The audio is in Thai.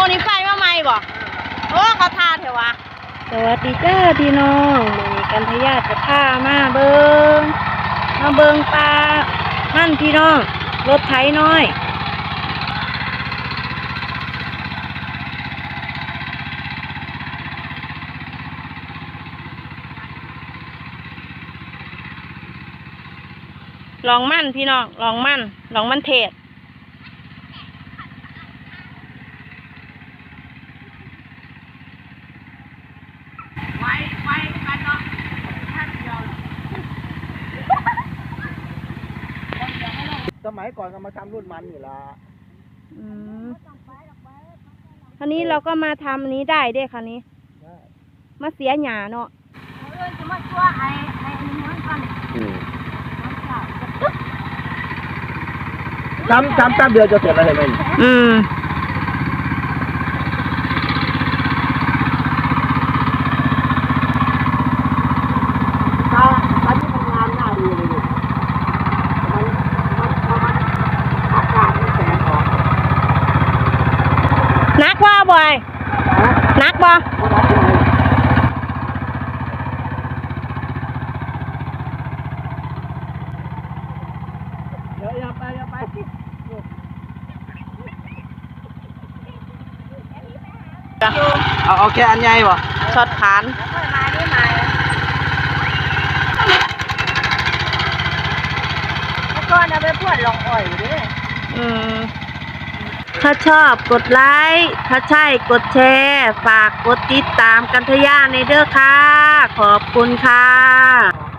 มนี่ไฟมาใหม่บ่โอ้เขาทาเถอะวะสวัสดีจ้าพี่น้องมื้อนี้กันทยาจะพามาเบิงมาเบิงปลานั่นพี่น้อง รถไถน้อยลองมั่นพี่น้องลองมั่นลองมั่นเทศ สมัยก่อนก็มาทำรุ่นมันอยู่ละอืมคันนี้เราก็มาทำอันนี้ได้เด้คันนี้ มาเสียหยาเนาะจำจำจำเดือนจะเสร็จแล้วเห็นไหมอืม ตาตอนนี้มันงานหน้าดีเลยนี่มันมันมันอากาศมันแสงออก นักว่าบ่อยฮะนักบ่มันรับยังไงเดี๋ยวอย่าไปอย่าไปเอาเอาแค่อันใหญ่ป่ะช็อตขานก่อนเอาไปพวดลองอ่อยดิอืม ถ้าชอบกดไลค์ ถ้าใช่กดแชร์ ฝากกดติดตามกันทยาในเด้อค่ะ ขอบคุณค่ะ